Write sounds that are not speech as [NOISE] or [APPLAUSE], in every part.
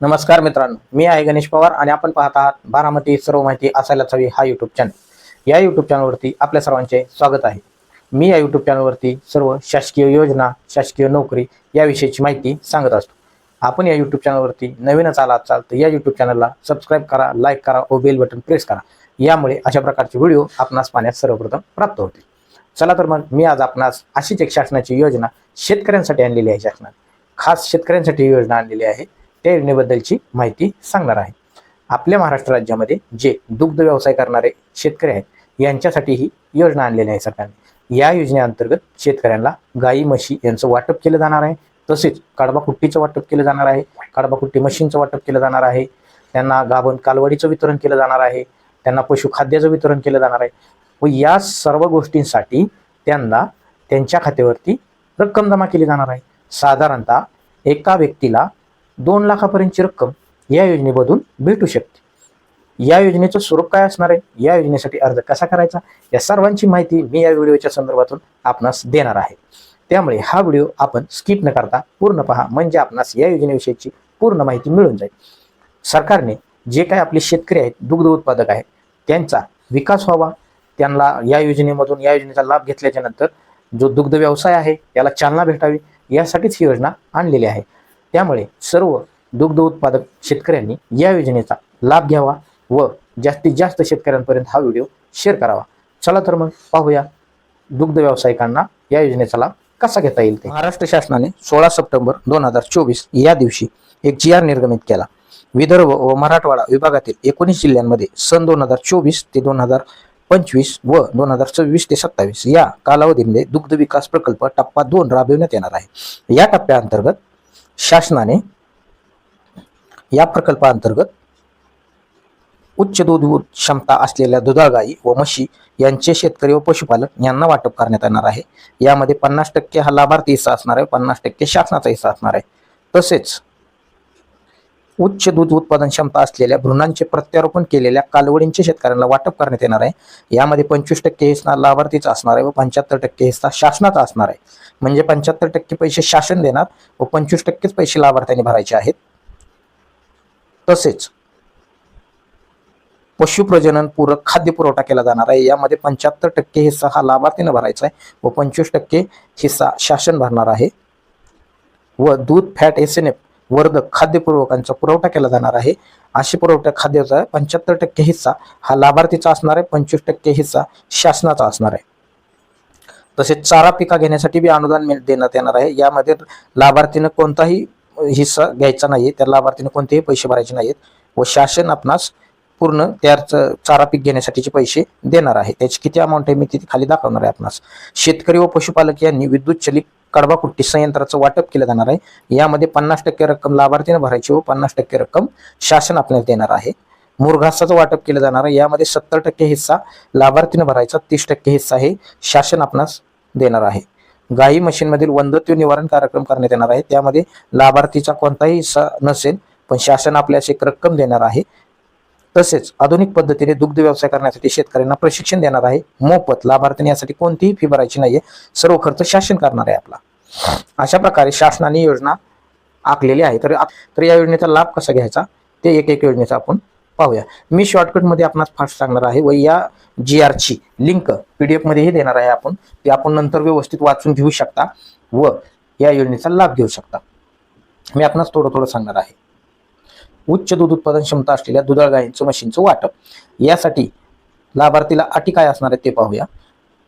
नमस्कार मित्रांनो मी आहे गणेश पवार आणि आपण पाहत आहात बारामती सर्व माहिती असायलाच हवी हा युट्यूब चॅनल या युट्यूब चॅनलवरती आपल्या सर्वांचे स्वागत आहे. मी या युट्यूब चॅनलवरती सर्व शासकीय योजना शासकीय नोकरी याविषयीची माहिती सांगत असतो. आपण या युट्यूब चॅनलवरती नवीनच आला असाल तर या युट्यूब चॅनलला सबस्क्राईब करा लाईक करा व बेल बटन प्रेस करा. यामुळे अशा प्रकारचे व्हिडिओ आपणास पाहण्यास सर्वप्रथम प्राप्त होतील. चला तर मग मी आज आपणास अशीच एक शासनाची योजना शेतकऱ्यांसाठी आणलेली आहे शासनाने. खास शेतकऱ्यांसाठी ही योजना आणलेली आहे. त्या योजनेबद्दलची माहिती सांगणार आहे. आपल्या महाराष्ट्र राज्यामध्ये जे दुग्ध व्यवसाय करणारे शेतकरी आहेत यांच्यासाठी ही योजना आणलेली आहे सरकारने. या योजनेअंतर्गत शेतकऱ्यांना गाई म्हशी यांचं वाटप केलं जाणार आहे. तसेच कडबा कुट्टीचं वाटप केलं जाणार आहे. काडबा कुट्टी मशीनचं वाटप केलं जाणार आहे. त्यांना गाभण कालवडीचं वितरण केलं जाणार आहे. त्यांना पशुखाद्याचं वितरण केलं जाणार आहे. व या सर्व गोष्टींसाठी त्यांना त्यांच्या खात्यावरती रक्कम जमा केली जाणार आहे. साधारणतः एका व्यक्तीला दोन लाखापर्यंतची रक्कम या योजनेमधून भेटू शकते. या योजनेचं स्वरूप काय असणार आहे? या योजनेसाठी अर्ज कसा करायचा? या सर्वांची माहिती मी या व्हिडिओच्या संदर्भातून आपणास देणार आहे. त्यामुळे हा व्हिडिओ आपण स्किप न करता पूर्ण पहा. म्हणजे आपणास या योजनेविषयीची पूर्ण माहिती मिळून जाईल. सरकारने जे काय आपले शेतकरी आहेत दुग्ध उत्पादक आहेत त्यांचा विकास व्हावा. त्यांना या योजनेमधून या योजनेचा लाभ घेतल्याच्या नंतर जो दुग्ध व्यवसाय आहे याला चालना भेटावी. यासाठीच ही योजना आणलेली आहे. त्यामुळे सर्व दुग्ध उत्पादक शेतकऱ्यांनी या योजनेचा लाभ घ्यावा व जास्तीत जास्त शेतकऱ्यांपर्यंत हा व्हिडिओ शेअर करावा. चला तर मग पाहूया दुग्ध व्यावसायिकांना या योजनेचा लाभ कसा घेता येईल ते. महाराष्ट्र शासनाने सोळा सप्टेंबर दोन हजार चोवीस या दिवशी एक जी आर निर्गमित केला. विदर्भ व मराठवाडा विभागातील एकोणीस जिल्ह्यांमध्ये सन दोन हजार चोवीस ते दोन हजार पंचवीस व दोन हजार सव्वीस ते सत्तावीस या कालावधीमध्ये दुग्ध विकास प्रकल्प टप्पा दोन राबविण्यात येणार आहे. या टप्प्याअंतर्गत शासनाने या प्रकल्पाअंतर्गत उच्च दूध क्षमता असलेल्या दुधागाई व म्हशी यांचे शेतकरी व पशुपालक यांना वाटप करण्यात येणार आहे. यामध्ये पन्नास टक्के हा लाभार्थी हिस्सा असणार आहे पन्नास टक्के शासनाचा हिस्सा असणार आहे. तसेच उच्च दूध उत्पादन क्षमता असलेल्या भ्रूणांचे प्रत्यारोपण केलेल्या कालवडींचे शेतकऱ्यांना वाटप करण्यात येणार आहे. यामध्ये पंचवीस टक्के हिस्सा लाभार्थीचा असणार आहे व पंच्याहत्तर टक्के हिस्सा शासनाचा असणार आहे. म्हणजे पंच्याहत्तर टक्के पैसे शासन देणार व पंचवीस टक्केच पैसे लाभार्थ्यांनी भरायचे आहेत. तसेच पशुप्रजनन पूरक खाद्य पुरवठा केला जाणार आहे. यामध्ये पंच्याहत्तर टक्के हिस्सा हा लाभार्थीनं भरायचा आहे व पंचवीस टक्के हिस्सा शासन भरणार आहे. व दूध फॅट एस एन एफ वर्ध खाद्यपूर्वकांचा पुरवठा केला जाणार आहे. अशी पुरवठा खाद्याचा पंच्याहत्तर टक्के हिस्सा हा लाभार्थीचा असणार आहे. पंचवीस टक्के हिस्सा शासनाचा असणार आहे. तसेच चारा पिका घेण्यासाठी बी अनुदान देण्यात येणार आहे. यामध्ये लाभार्थीनं कोणताही हिस्सा घ्यायचा नाहीये. त्या लाभार्थीने कोणतेही पैसे भरायचे नाहीत व शासन आपणास पूर्ण त्याचं चारा पीक घेण्यासाठीचे पैसे देणार आहे. त्याची किती अमाऊंट आहे मी तिथे खाली दाखवणार आहे आपणास. शेतकरी व पशुपालक यांनी विद्युत चलित कडबा कुट्टी संयंत्राचं वाटप केलं जाणार आहे. यामध्ये पन्नास टक्के रक्कम लाभार्थीने भरायची व पन्नास टक्के रक्कम शासन आपल्याला देणार आहे. मुरघासाचं वाटप केलं जाणार आहे. यामध्ये सत्तर टक्के हिस्सा लाभार्थीने भरायचा तीस टक्के हिस्सा हे शासन आपणास देणार आहे. गाई मशीनमधील वंदत्व निवारण कार्यक्रम करण्यात येणार आहे. त्यामध्ये लाभार्थीचा कोणताही हिस्सा नसेल पण शासन आपल्यास एक रक्कम देणार आहे. तसेच आधुनिक पद्धतीने दुग्ध व्यवसाय करण्यासाठी शेतकऱ्यांना प्रशिक्षण देणार आहे. मोफत लाभार्थीने यासाठी कोणतीही फी भरायची नाहीये. सर्व खर्च शासन करणार आहे आपला. अशा प्रकारे शासनाने योजना आखलेली आहे. तर तर या योजनेचा लाभ कसा घ्यायचा? ते एक एक योजनेचा आपण पाहूया. मी शॉर्टकटमध्ये आपणास फास्ट सांगणार आहे व या जी आरची लिंक पी डी एफमध्येही देणार आहे आपण. ते आपण नंतर व्यवस्थित वाचून घेऊ शकता व या योजनेचा लाभ घेऊ शकता. मी आपणास थोडं थोडं सांगणार आहे. उच्च दूध उत्पादन क्षमता असलेल्या दुधाळ गायींचं मशीनचं वाटप. यासाठी लाभार्थीला अटी काय असणार आहे ते पाहूया.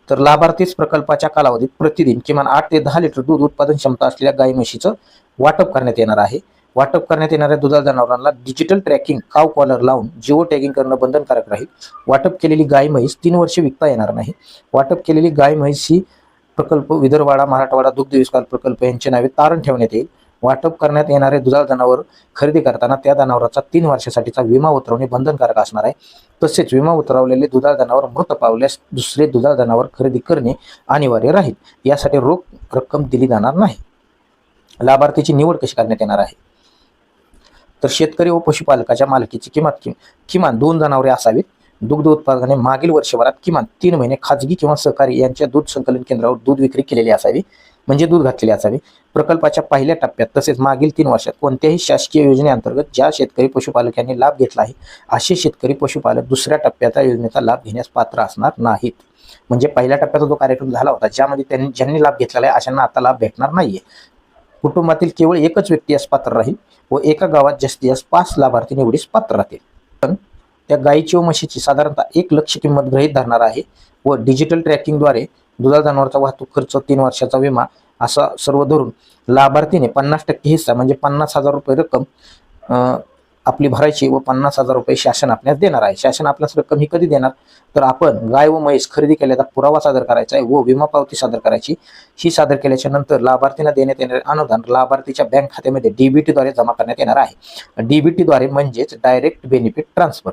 तर लाभार्थीच प्रकल्पाच्या कालावधीत प्रतिदिन किमान आठ ते दहा लिटर दूध उत्पादन क्षमता असलेल्या गाई म्हशीचं वाटप करण्यात येणार आहे. वाटप करण्यात येणाऱ्या दुधाळ जनावरांना डिजिटल ट्रॅकिंग काव कॉलर लावून जिओ टॅगिंग करणं बंधनकारक राहील. वाटप केलेली गाय म्हैस तीन वर्षे विकता येणार नाही. वाटप केलेली गाय म्हैस ही प्रकल्प विदर्भवाडा मराठवाडा दुग्ध विस्तार प्रकल्प यांच्या नावे तारण ठेवण्यात येईल. वाटप करण्यात येणारे दुधाळ जनावर खरेदी करताना त्या जनावराचा तीन वर्षासाठीचा विमा उतरवणे बंधनकारक असणार आहे. तसेच विमा उतरवलेले दुधाळ जनावर मृत पावल्यास दुसरे दुधाळ जनावर खरेदी करणे अनिवार्य राहील. यासाठी रोख रक्कम दिली जाणार नाही. लाभार्थीची निवड कशी करण्यात येणार आहे? तर शेतकरी व पशुपालकाच्या मालकीची किंमत किमान दोन जनावरे असावीत. दुग्ध उत्पादनाने मागील वर्षभरात किमान तीन महिने खाजगी किंवा सहकारी यांच्या दूध संकलन केंद्रावर दूध विक्री केलेली असावी. म्हणजे दूध घातलेले असावे. प्रकल्पाच्या पहिल्या टप्प्यात तसेच मागील तीन वर्षात कोणत्याही शासकीय योजनेअंतर्गत ज्या शेतकरी पशुपालक यांनी लाभ घेतला आहे असे शेतकरी पशुपालक दुसऱ्या टप्प्याचा योजनेचा लाभ घेण्यास पात्र असणार नाहीत. म्हणजे पहिल्या टप्प्याचा जो कार्यक्रम झाला होता ज्यामध्ये त्यांनी ज्यांनी लाभ घेतलेला आहे अशांना आता लाभ भेटणार नाहीये. कुटुंबातील केवळ एकच व्यक्ती यास पात्र राहील व एका गावात जास्तीत जास्त पाच लाभार्थी निवडीस पात्र राहतील. पण त्या गायीची व म्हशीची साधारणतः एक लक्ष किंमत गृहीत धरणार आहे व डिजिटल ट्रॅकिंगद्वारे दुधाळ जनावरचा वाहतूक खर्च तीन वर्षाचा विमा असा सर्व धरून लाभार्थीने पन्नास टक्के हिस्सा म्हणजे पन्नास हजार रुपये रक्कम आपली भरायची व पन्नास हजार रुपये शासन आपल्यास देणार आहे. शासन आपल्यास रक्कम ही कधी देणार? तर आपण गाय व म्हैस खरेदी केल्याचा पुरावा सादर करायचा आहे व विमा पावती सादर करायची. ही सादर केल्याच्यानंतर लाभार्थींना देण्यात येणारे अनुदान लाभार्थीच्या बँक खात्यामध्ये डीबीटीद्वारे जमा करण्यात येणार आहे. डीबीटीद्वारे म्हणजेच डायरेक्ट बेनिफिट ट्रान्सफर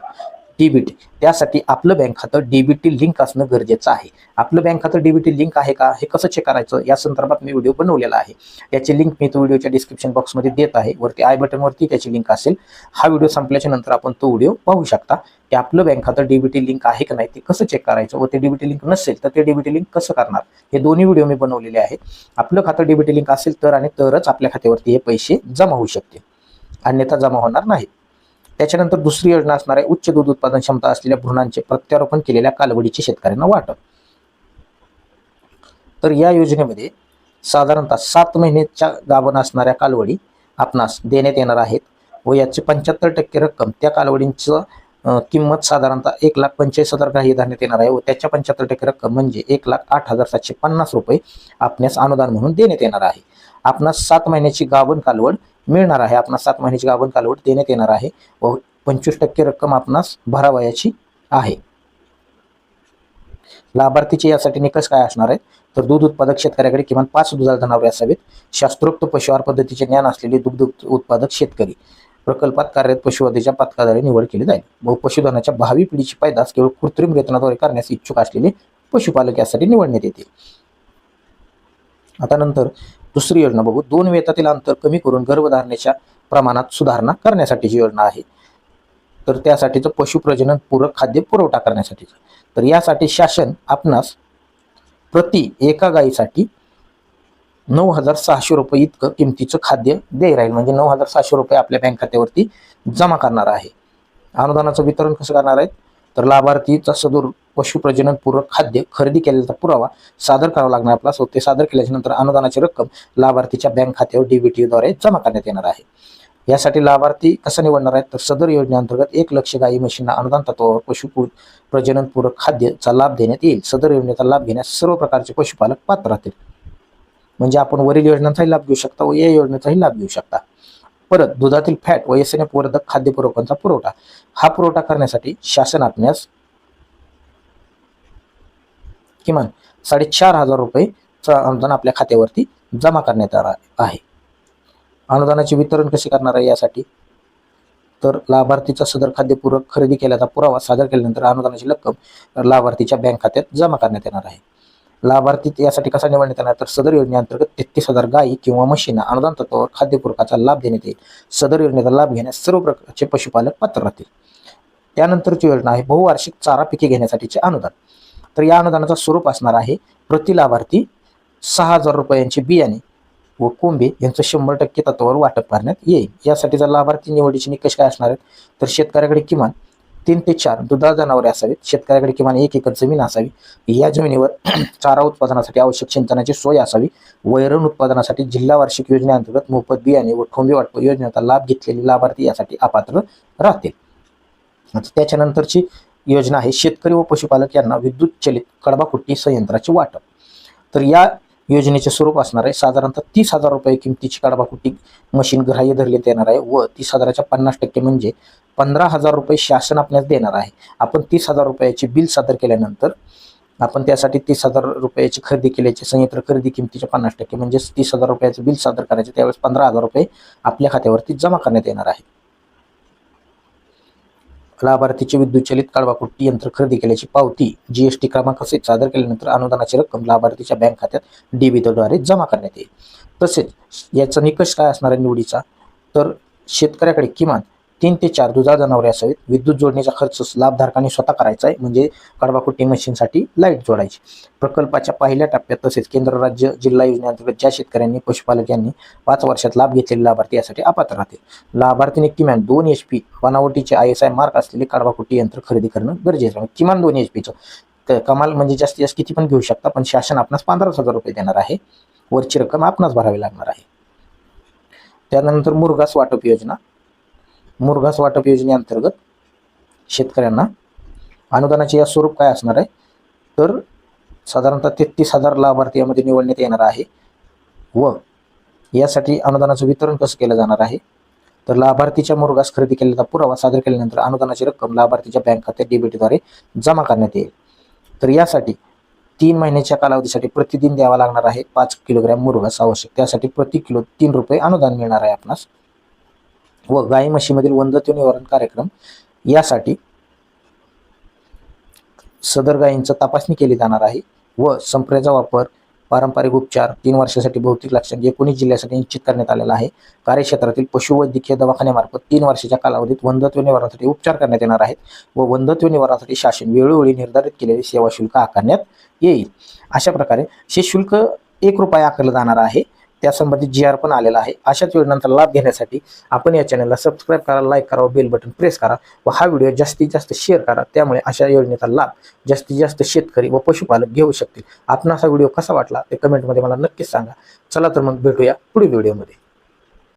डीबीटी त्यासाठी आपलं बँक खातं डीबीटी लिंक असणं गरजेचं आहे. आपलं बँक खातं डीबीटी लिंक आहे का? हे कसं चेक करायचं? या संदर्भात मी व्हिडिओ बनवलेला आहे. याची लिंक मी तो व्हिडिओच्या डिस्क्रिप्शन बॉक्समध्ये देत आहे. वरती आय बटनवरती त्याची लिंक असेल. हा व्हिडिओ संपल्याच्या नंतर आपण तो व्हिडिओ पाहू शकता. की आपलं बँक खातं डीबीटी लिंक आहे का नाही? ते कसं चेक करायचं? व ते डीबीटी लिंक नसेल तर ते डीबीटी लिंक कसं करणार? हे दोन्ही व्हिडिओ मी बनवलेले आहेत. आपलं खातं डीबीटी लिंक असेल तर आणि तरच आपल्या खात्यावरती हे पैसे जमा होऊ शकतील. अन्यथा जमा होणार नाही. त्याच्यानंतर दुसरी योजना असणार आहे उच्च दूध उत्पादन क्षमता असलेल्या भ्रूणांचे प्रत्यारोपण केलेल्या कालवडीचे शेतकऱ्यांना वाटप. तर या योजनेमध्ये साधारणतः सात महिन्याच्या गाभण असणाऱ्या कालवडी आपणास देण्यात येणार आहेत व याची पंच्याहत्तर टक्के रक्कम त्या कालवडींचं किंमत साधारणतः एक लाख पंचेचाळीस हजार ग्राह्य धरण्यात येणार आहे व त्याच्या पंच्याहत्तर टक्के रक्कम म्हणजे एक लाख आठ हजार सातशे पन्नास रुपये आपणास अनुदान म्हणून देण्यात येणार आहे. आपणास सात महिन्याची गाभण कालवड मिळणार आहे. आपणास सात महिन्याची गाभण कालवड देण्यात येणार आहे व पंचवीस टक्के रक्कम आपणास भरावयाची आहे. लाभार्थीचे यासाठी निकष काय असणार आहेत? तर दूध उत्पादक शेतकऱ्याकडे किमान पाच दुधाळ जनावरे असावीत. शास्त्रोक्त पशुहार पद्धतीचे ज्ञान असलेले दुग्ध उत्पादक शेतकरी प्रकल्पात कार्यरत पशुवधीच्या पथकाद्वारे निवड केली जाईल. व पशुधनाच्या भावी पिढीची पैदास केवळ कृत्रिम रेतनाद्वारे करण्यास इच्छुक असलेले पशुपालक यासाठी निवडण्यात येतील. आता नंतर दुसरी योजना बघू. दोन वेतातील अंतर कमी करून गर्भधारणेच्या प्रमाणात सुधारणा करण्यासाठीची योजना आहे तर त्यासाठीचं पशु प्रजनन पूरक खाद्य पुरवठा करण्यासाठीचं. तर यासाठी शासन आपणास प्रति एका गायीसाठी नऊ हजार सहाशे रुपये इतकं किमतीचं खाद्य देय राहील. म्हणजे नऊ हजार सहाशे रुपये आपल्या बँक खात्यावरती जमा करणार आहे. अनुदानाचं वितरण कसं करणार आहेत? तर लाभार्थीचा सदूर पशुप्रजनन पूरक खाद्य खरेदी केलेला पुरावा सादर करावा लागणार आपला. सो ते सादर केल्याच्यानंतर अनुदानाची रक्कम लाभार्थीच्या बँक खात्यावर DBT जमा करण्यात येणार आहे. यासाठी लाभार्थी कसं निवडणार आहेत? तर सदर योजनेअंतर्गत एक लक्ष गायी म्हशींना अनुदान तत्वावर पशु प्रजननपूरक खाद्यचा खाद्याचा लाभ देण्यात येईल. सदर योजनेचा लाभ घेण्यास सर्व प्रकारचे पशुपालक पात्र राहतील. म्हणजे आपण वरील योजनांचाही लाभ घेऊ शकता व या योजनेचाही लाभ घेऊ शकता. परत दुधातील फॅट व एसएनएफ वर्धक खाद्य पुरवठा. हा पुरवठा करण्यासाठी शासन आपणास किमान साडेचार हजार रुपयेचं अनुदान आपल्या खात्यावरती जमा करण्यात येणार आहे. अनुदानाचे वितरण कसे करणार आहे यासाठी? तर लाभार्थीचा सदर खाद्यपूरक खरेदी केल्याचा पुरावा सादर केल्यानंतर अनुदानाची रक्कम लाभार्थीच्या बँक खात्यात जमा करण्यात येणार आहे. लाभार्थी यासाठी कसा निवडण्यात येणार? तर सदर योजनेअंतर्गत तेहतीस हजार गायी किंवा म्हशींना अनुदान तत्वावर खाद्यपूरकाचा लाभ देण्यात येईल. सदर योजनेचा लाभ घेण्यास सर्व प्रकारचे पशुपालक पात्र राहतील. त्यानंतरची योजना आहे बहुवार्षिक चारा पिके घेण्यासाठीचे अनुदान. तर या अनुदानाचं स्वरूप असणार आहे. प्रति लाभार्थी सहा हजार रुपयांचे बियाणे व कोंबे यांचं शंभर टक्के तत्वावर वाटप करण्यात येईल. यासाठीचा लाभार्थी निवडीचे निकष काय असणार आहेत? तर शेतकऱ्याकडे किमान तीन ते चार दुधाळ जनावरे असावीत. शेतकऱ्याकडे किमान एक एकर जमीन असावी. या जमिनीवर [CLEARS THROAT] चारा उत्पादनासाठी आवश्यक सिंचनाची सोय असावी. वैरण उत्पादनासाठी जिल्हा वार्षिक योजनेअंतर्गत मोफत बियाणे व ठोंबे वाटप योजनेचा लाभ घेतलेले लाभार्थी यासाठी अपात्र राहतील. त्याच्यानंतरची योजना आहे. शेतकरी व पशुपालक यांना विद्युत चलित कडबाकुट्टी संयंत्राचे वाटप. तर या योजनेचे स्वरूप असणार आहे. साधारणतः तीस हजार रुपये किमतीची कडबाकुट्टी मशीन ग्राह्य धरण्यात येणार आहे व तीस हजाराच्या पन्नास टक्के म्हणजे पंधरा हजार रुपये शासन आपल्यास देणार आहे. आपण तीस हजार रुपयाचे बिल सादर केल्यानंतर आपण त्यासाठी तीस हजार रुपयाची खरेदी केल्याची संयंत्र खरेदी किमतीच्या पन्नास टक्के म्हणजे तीस हजार रुपयाचं बिल सादर करायचे त्यावेळेस पंधरा हजार रुपये आपल्या खात्यावरती जमा करण्यात येणार आहे. लाभार्थीचे विद्युतचलित काळवाकुट्टी यंत्र खरेदी केल्याची पावती जीएसटी क्रमांक सहित सादर केल्यानंतर अनुदानाची रक्कम लाभार्थीच्या बँक खात्यात डीबीद्वारे जमा करण्यात येईल. तसेच याचा निकष काय असणार आहे निवडीचा? तर शेतकऱ्याकडे किमान तीन ते चार दुधा जनावरे असावीत. विद्युत जोडणीचा खर्च लाभधारकांनी स्वतः करायचा आहे. म्हणजे कडबाकुट्टी मशीनसाठी लाइट जोडायची. प्रकल्पाच्या पहिल्या टप्प्यात तसेच केंद्र राज्य जिल्हा योजनेअंतर्गत ज्या शेतकऱ्यांनी पशुपालक यांनी पाच वर्षात लाभ घेतलेले लाभार्थी यासाठी अपात्र राहतील. लाभार्थीने किमान दोन एच पी बनावटीचे आय एस आय मार्क असलेले कडबाकुट्टी यंत्र खरेदी करणं गरजेचं आहे. म्हणजे किमान दोन एच पीचं कमाल म्हणजे जास्तीत जास्त किती पण घेऊ शकता पण शासन आपणास पंधराच हजार रुपये देणार आहे. वरची रक्कम आपणास भरावी लागणार आहे. त्यानंतर मुरगास वाटप योजना. मुरघास वाटप योजनेअंतर्गत शेतकऱ्यांना अनुदानाचे या स्वरूप काय असणार आहे? तर साधारणतः तेहतीस हजार लाभार्थी यामध्ये निवडण्यात येणार आहे व यासाठी अनुदानाचं वितरण कसं केलं जाणार आहे? तर लाभार्थीच्या मुरघास खरेदी केलेला पुरावा सादर केल्यानंतर अनुदानाची रक्कम लाभार्थीच्या बँक खात्यात डेबिटद्वारे जमा करण्यात येईल. तर यासाठी तीन महिन्याच्या कालावधीसाठी प्रतिदिन द्यावा लागणार आहे पाच किलोग्रॅम मुरघास आवश्यक. त्यासाठी प्रति किलो तीन रुपये अनुदान मिळणार आहे आपणास. व गाई म्हशीमधील वंदत्व निवारण कार्यक्रम यासाठी सदर गायींचा तपासणी केली जाणार आहे व संप्रेचा वापर पारंपरिक उपचार तीन वर्षासाठी भौतिक लक्षण एकोणीस जिल्ह्यासाठी निश्चित करण्यात आलेला आहे. कार्यक्षेत्रातील पशुवैद्यकीय दवाखान्यामार्फत तीन वर्षाच्या कालावधीत वंदत्व निवारणासाठी उपचार करण्यात येणार आहेत व वंदत्व निवारणासाठी शासन वेळोवेळी निर्धारित केलेले सेवा शुल्क आकारण्यात येईल. अशा प्रकारे हे शुल्क एक रुपया आकारलं जाणार आहे त्यासंबंधी जी आर पण आलेला आहे. अशाच योजनांचा लाभ घेण्यासाठी आपण या चॅनलला सबस्क्राईब करा लाईक करा बेल बटन प्रेस करा व हा व्हिडिओ जास्तीत जास्त शेअर करा. त्यामुळे अशा योजनेचा लाभ जास्तीत जास्त शेतकरी व पशुपालक घेऊ शकतील. आपण असा व्हिडिओ कसा वाटला ते कमेंटमध्ये मला नक्कीच सांगा. चला तर मग भेटूया पुढील व्हिडिओमध्ये